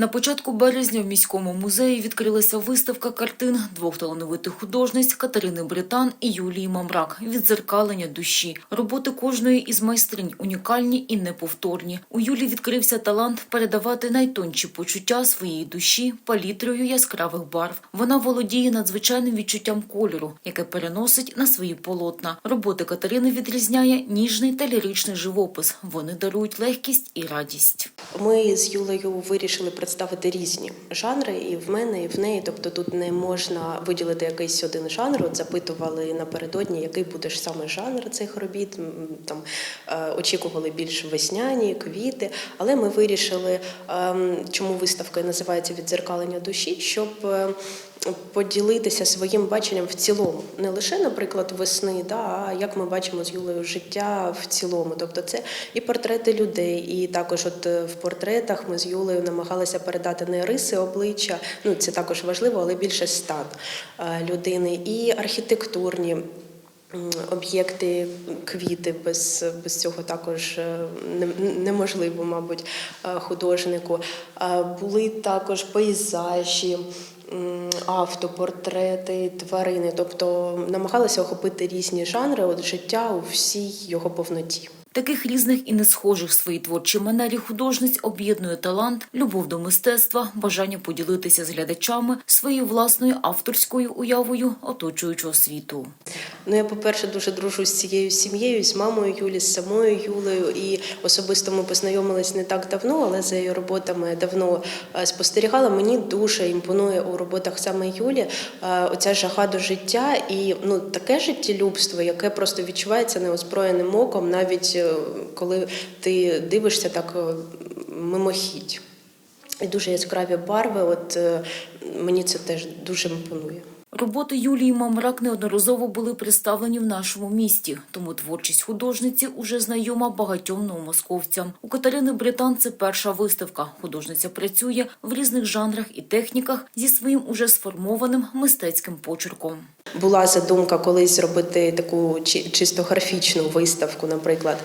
На початку березня в міському музеї відкрилася виставка картин двох талановитих художниць Катерини Британ і Юлії Мамрак «Відзеркалення душі. Роботи кожної із майстринь унікальні і неповторні. У Юлі відкрився талант передавати найтонші почуття своєї душі палітрою яскравих барв. Вона володіє надзвичайним відчуттям кольору, яке переносить на свої полотна. Роботи Катерини відрізняє ніжний та ліричний живопис. Вони дарують легкість і радість. Ми з Юлею вирішили представити різні жанри, і в мене, і в неї. Тобто тут не можна виділити якийсь один жанр. От запитували напередодні, який буде ж саме жанр цих робіт. Там е, очікували більш весняні, квіти. Але ми вирішили, ем, чому виставка називається відзеркалення душі, щоб. Поділитися своїм баченням в цілому, не лише, наприклад, весни, да, а як ми бачимо з Юлею життя в цілому. Тобто, це і портрети людей, і також, от е, в портретах ми з Юлею намагалися передати не риси обличчя, ну це також важливо, але більше стан е, людини, і архітектурні. Об'єкти, квіти без, без цього також е, неможливо, мабуть, художнику. Були також пейзажі, автопортрети, тварини. Тобто намагалися охопити різні жанри от життя у всій його повноті. Таких різних і не схожих в своїй творчій манері художниць об'єднує талант, любов до мистецтва, бажання поділитися з глядачами своєю власною авторською уявою оточуючого світу. Ну, я, по-перше, дуже дружу з цією сім'єю, з мамою Юлі, з самою Юлею. І особисто ми познайомились не так давно, але за її роботами давно е, спостерігала. Мені дуже імпонує у роботах саме Юлі е, оця жага до життя і ну таке життєлюбство, яке просто відчувається неозброєним оком, навіть коли ти дивишся так е, мимохідь. І дуже яскраві барви. От е, мені це теж дуже імпонує. Роботи Юлії Мамрак неодноразово були представлені в нашому місті, тому творчість художниці уже знайома багатьом новомосковцям. У Катерини Британ це перша виставка. Художниця працює в різних жанрах і техніках зі своїм уже сформованим мистецьким почерком. Була задумка колись зробити таку чи- чисто графічну виставку, наприклад,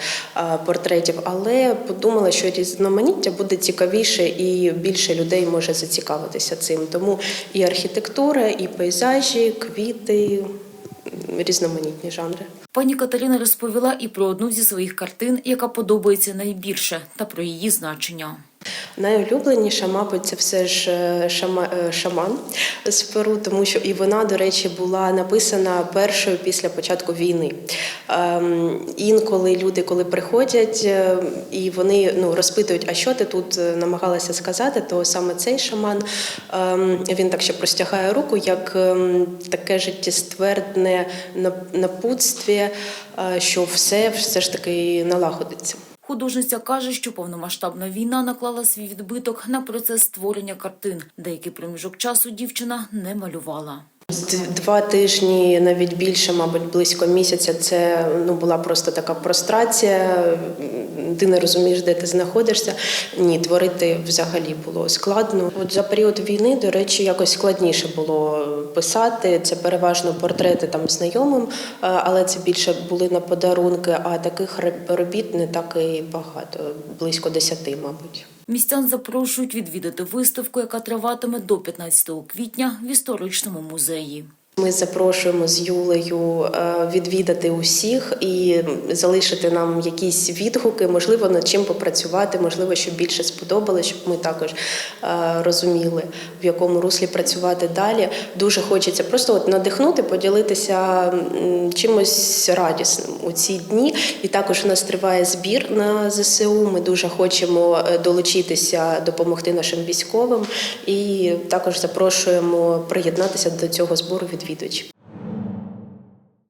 портретів, але подумала, що різноманіття буде цікавіше і більше людей може зацікавитися цим. Тому і архітектура, і пейзажі, квіти, різноманітні жанри. Пані Катерина розповіла і про одну зі своїх картин, яка подобається найбільше, та про її значення. Найулюбленіша, мабуть, це все ж е, шама, е, шаман з Перу, тому що і вона, до речі, була написана першою після початку війни. Ем, інколи люди, коли приходять е, і вони ну, розпитують, а що ти тут намагалася сказати, то саме цей шаман ем, він так ще простягає руку, як ем, таке життєствердне нап- напутствие, е, що все все ж таки налагодиться. Художниця каже, що повномасштабна війна наклала свій відбиток на процес створення картин. Деякий проміжок часу дівчина не малювала. Два тижні, навіть більше, мабуть, близько місяця. Це ну була просто така прострація. Ти не розумієш, де ти знаходишся. Ні, творити взагалі було складно. От за період війни, до речі, якось складніше було писати. Це переважно портрети там знайомим, е, але це більше були на подарунки. А таких роб- робіт не так і багато, близько десяти, мабуть. Містян запрошують відвідати виставку, яка триватиме до 15 квітня в історичному музеї. Ми запрошуємо з Юлею е, відвідати усіх і залишити нам якісь відгуки, можливо, над чим попрацювати, можливо, щоб більше сподобалось, щоб ми також е, розуміли, в якому руслі працювати далі. Дуже хочеться просто от надихнути, поділитися чимось радісним у ці дні. І також у нас триває збір на ЗСУ. Ми дуже хочемо е, долучитися, допомогти нашим військовим, і також запрошуємо приєднатися до цього збору відвідувачів.